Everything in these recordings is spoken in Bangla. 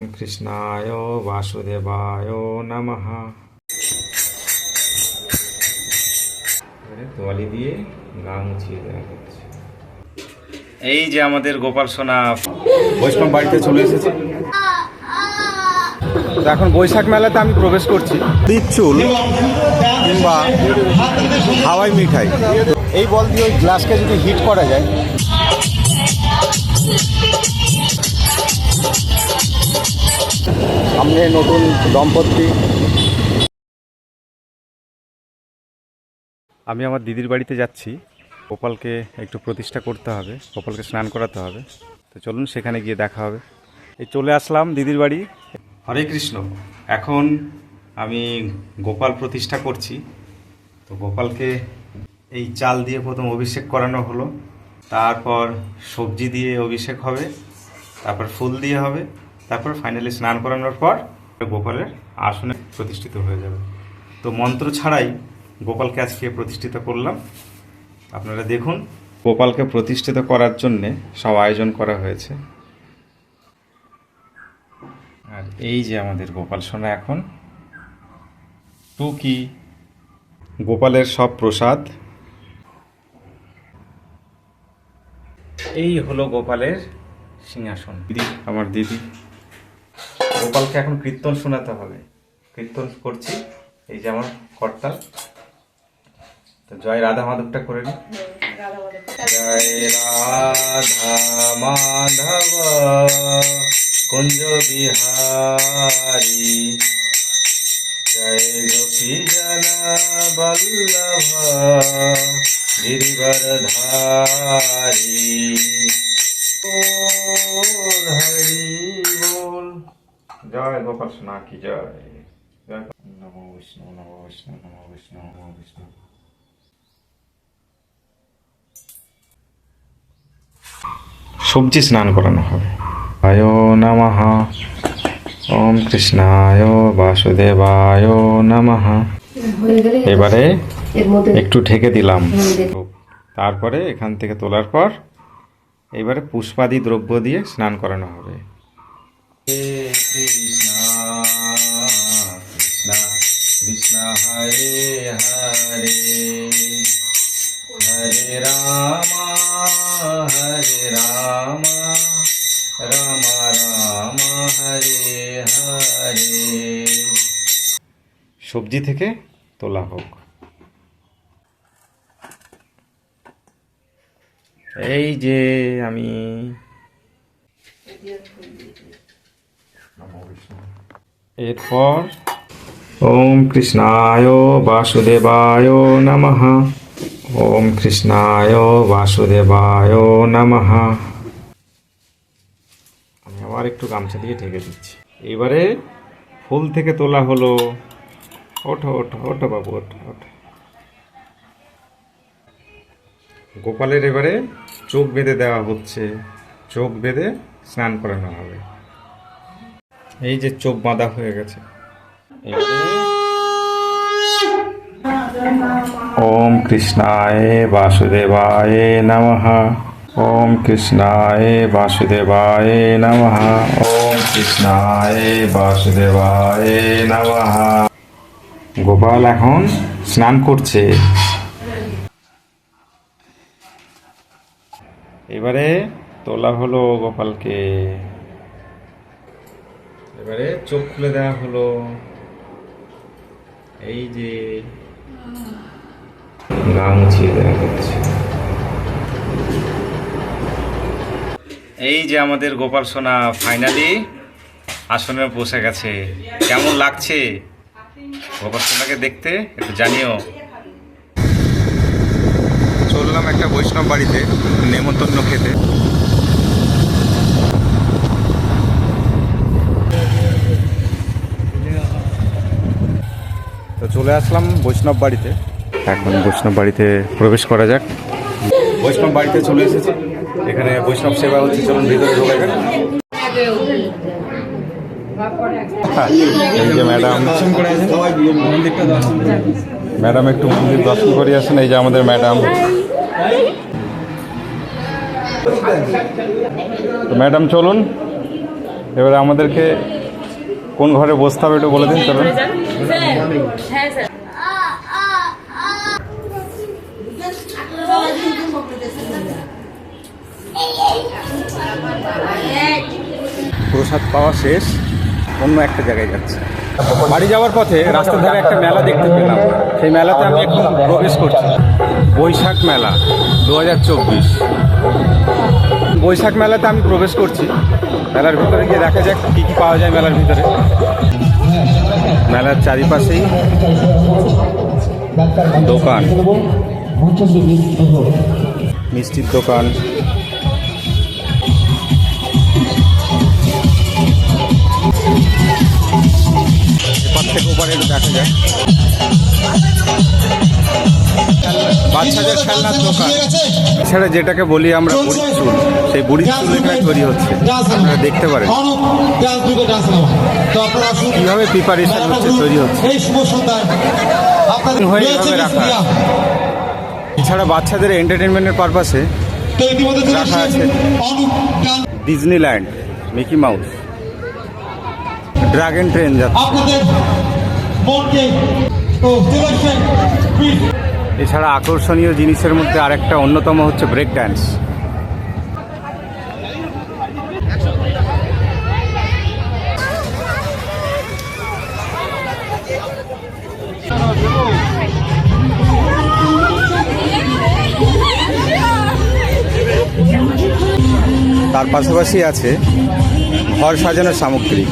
কৃষ্ণায় বাসুদেবায় নমঃ এবারে তোয়ালি দিয়ে গা মুছিয়ে দেওয়া হচ্ছে। এই যে আমাদের গোপাল সোনা। বৈষ্ণব বাড়িতে চলে এসেছে। তো এখন বৈশাখ মেলাতে আমি প্রবেশ করছি। চুল কিংবা হাওয়াই মিঠাই। এই বল দিয়ে ওই গ্লাসকে যদি হিট করা যায় সামনে নতুন দম্পতি। আমি আমার দিদির বাড়িতে যাচ্ছি। গোপালকে একটু প্রতিষ্ঠা করতে হবে গোপালকে স্নান করাতে হবে। তো চলুন সেখানে গিয়ে দেখা হবে। এই চলে আসলাম দিদির বাড়ি। হরে কৃষ্ণ। এখন আমি গোপাল প্রতিষ্ঠা করছি। তো গোপালকে এই চাল দিয়ে প্রথম অভিষেক করানো হলো। তারপর সবজি দিয়ে অভিষেক হবে। তারপর ফুল দিয়ে হবে। তারপর ফাইনালি স্নান করানোর পর গোপালের আসনে প্রতিষ্ঠিত হয়ে যাবে। তো মন্ত্র ছাড়াই গোপালকে আজকে প্রতিষ্ঠিত করলাম। আপনারা দেখুন, গোপালকে প্রতিষ্ঠিত করার জন্যে সব আয়োজন করা হয়েছে। আর এই যে আমাদের গোপাল সোনা এখন, টুকি, গোপালের সব প্রসাদ। এই হলো গোপালের সিংহাসন। দিদি, আমার দিদি। গোপালকে এখন কীর্তন শোনাতে হবে। কীর্তন করছি এই যে আমার কর্তা। তো জয় রাধা মাধবটা করে নি জয় রাধা মাধব কুঞ্জ বিহারী। জয় গোপী জন বল্লভ গিরিবর ধারী বল হরি বল জয় গোপাল সোনা কি জয় নমো বিষ্ণু নমো বিষ্ণু নমো বিষ্ণু নমো বিষ্ণু সবজি স্নান করানো হবে। আয় নমঃ। ওম কৃষ্ণায় বাসুদেবায় নমঃ। এবারে একটু ঢেকে দিলাম। তারপরে এখান থেকে তোলার পর এবারে পুষ্পাদি দ্রব্য দিয়ে স্নান করানো হবে। কৃষ্ণ কৃষ্ণ কৃষ্ণ হরে হরে হরে রাম হরে রাম রাম রাম হরে হরে সবজি থেকে তোলা হোক। এই যে আমি এরপর ওম কৃষ্ণায় বাসুদেবায় নমঃ। ওম কৃষ্ণায় বাসুদেবায় নমঃ। আমি আবার একটু গামছা দিয়ে ঢেকে দিচ্ছি। এবারে ফুল থেকে তোলা হলো। ওঠো ওঠো ওঠো বাবু ওঠো ওঠো। গোপালের এবারে চোখ বেঁধে দেওয়া হচ্ছে। চোখ বেঁধে স্নান করানো হবে। এই যে চোখ বাঁধা হয়ে গেছে। ওম কৃষ্ণায় বাসুদেবায় নমঃ। ওম কৃষ্ণায় বাসুদেবায় নমঃ। ওম কৃষ্ণায় বাসুদেবায় নমঃ। গোপাল এখন স্নান করছে। এবারে তোলা হলো গোপালকে। এবারে চোখ খুলে দেওয়া হলো। এই যে গা মুছিয়ে দেওয়া হচ্ছে। এই যে আমাদের গোপাল সোনা ফাইনালি আসনে বসে গেছে। কেমন লাগছে? গোপাল সোনাকে দেখতে একটু জানিও। চললাম একটা বৈষ্ণব বাড়িতে, নেমন্তন্ন খেতে। চলে আসলাম বৈষ্ণব বাড়িতে। এখন বৈষ্ণব বাড়িতে প্রবেশ করা যাক। বৈষ্ণব বাড়িতে চলে এসেছি। এখানে বৈষ্ণব সেবা হচ্ছে চলুন ভিতরে ঢোকা যাক। এই যে ম্যাডাম ম্যাডাম একটু মন্দির দর্শন করে আসেন। এই যে আমাদের ম্যাডাম। তো ম্যাডাম চলুন। এবারে আমাদেরকে কোন ঘরে বসতে হবে একটু বলে দিন চলুন। প্রসাদ পাওয়া শেষ, অন্য একটা জায়গায় যাচ্ছে। বাড়ি যাওয়ার পথে রাস্তার ধারে একটা মেলা দেখতে পেলাম। সেই মেলাতে আমি এখন প্রবেশ করছি। বৈশাখ মেলা দু হাজার চব্বিশ। বৈশাখ মেলাতে আমি প্রবেশ করছি। মেলার ভিতরে গিয়ে দেখা যাক কী কী পাওয়া যায় মেলার ভিতরে। মেলার চারিপাশেই দোকান। মিষ্টির দোকান। এপার থেকে ওপারে দেখা যায়। বাচ্চাদের খেলনার দোকান। এছাড়া যেটাকে বলি আমরা বুড়ির চুল সেই বুড়ির চুল এখানে তৈরি হচ্ছে। আপনারা দেখতে পারেন। কীভাবে প্রিপারেশন হচ্ছে তৈরি হচ্ছে। হয়ে এভাবে রাখা। এছাড়া বাচ্চাদের এন্টারটেনমেন্টের পারপাসে রাখা আছে। Disneyland Mickey Mouse dragon train যাচ্ছে। এছাড়া আকর্ষণীয় জিনিসের মধ্যে আরেকটা অন্যতম হচ্ছে ব্রেক ড্যান্স তার পাশাপাশি আছে ঘর সাজানোর সামগ্রী।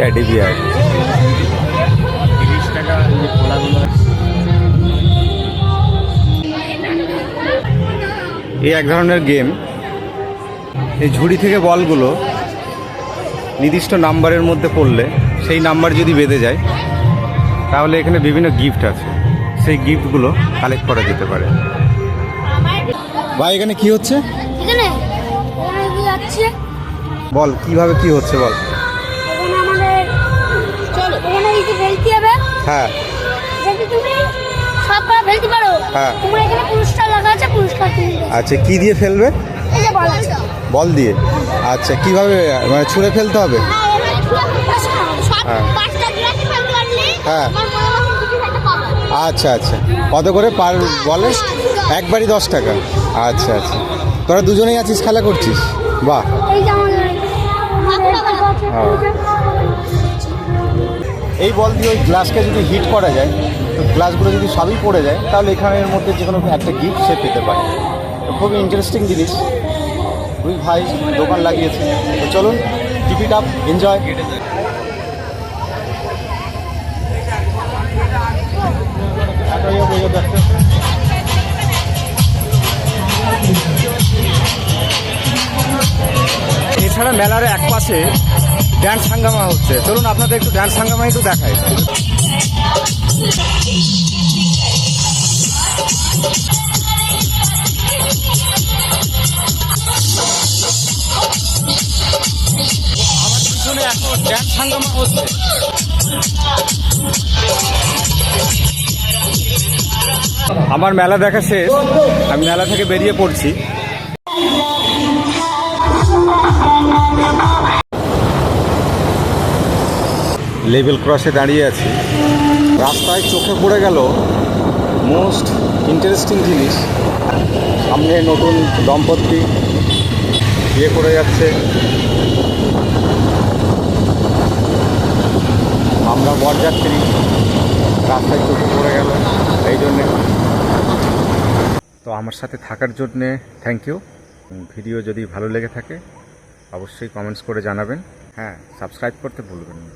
ট্যাডি বিয়ার এই এক ধরনের গেম। এই ঝুড়ি থেকে বলগুলো নির্দিষ্ট নাম্বারের মধ্যে পড়লে সেই নাম্বার যদি বেঁধে যায় তাহলে এখানে বিভিন্ন গিফট আছে। সেই গিফটগুলো কালেক্ট করা যেতে পারে। ভাই এখানে কি হচ্ছে? বল কীভাবে কি হচ্ছে বল? ফেলতে হবে হ্যাঁ। যদি তুমি সব ফেলতে পারো হ্যাঁ। তোমার এখানে পুরস্কার লেখা আছে পুরস্কার তুমি আচ্ছা কি দিয়ে ফেলবে? এই যে বল। আছে বল দিয়ে। আচ্ছা কীভাবে মানে ছুঁড়ে ফেলতে হবে? হ্যাঁ হ্যাঁ। হ্যাঁ। আচ্ছা আচ্ছা। কত করে পার বলে একবারই দশ টাকা। আচ্ছা আচ্ছা। তোরা দুজনেই আছিস খেলা করছিস? বাহ। হ্যাঁ। এই বল দিয়ে ওই গ্লাসকে যদি হিট করা যায়, তো গ্লাসগুলো যদি সবই পড়ে যায়, তাহলে এখানের মধ্যে যে কোনো একটা গিফট সে পেতে পারে। তো খুবই ইন্টারেস্টিং জিনিস। দুই ভাই, দোকান লাগিয়েছে। তো চলুন টিপিট আপ এনজয় এছাড়া মেলার এক পাশে ড্যান্স হাঙ্গামা হচ্ছে। চলুন আপনাদের একটু ড্যান্স হাঙ্গামা একটু দেখাই। আমার পিছনে এখন ড্যান্স হাঙ্গামা হচ্ছে। আমার মেলা দেখা শেষ। আমি মেলা থেকে বেরিয়ে পড়ছি। লেভেল ক্রসে দাঁড়িয়ে আছি। রাস্তায় চোখে পড়ে গেল মোস্ট ইন্টারেস্টিং জিনিস। সামনে নতুন দম্পতি বিয়ে করে যাচ্ছে। আমরা বরযাত্রী, রাস্তায় চোখে পড়ে গেল, এই জন্যে। তো আমার সাথে থাকার জন্যে থ্যাংক ইউ ভিডিও যদি ভালো লেগে থাকে, অবশ্যই কমেন্টস করে জানাবেন। হ্যাঁ সাবস্ক্রাইব করতে ভুলবেন না।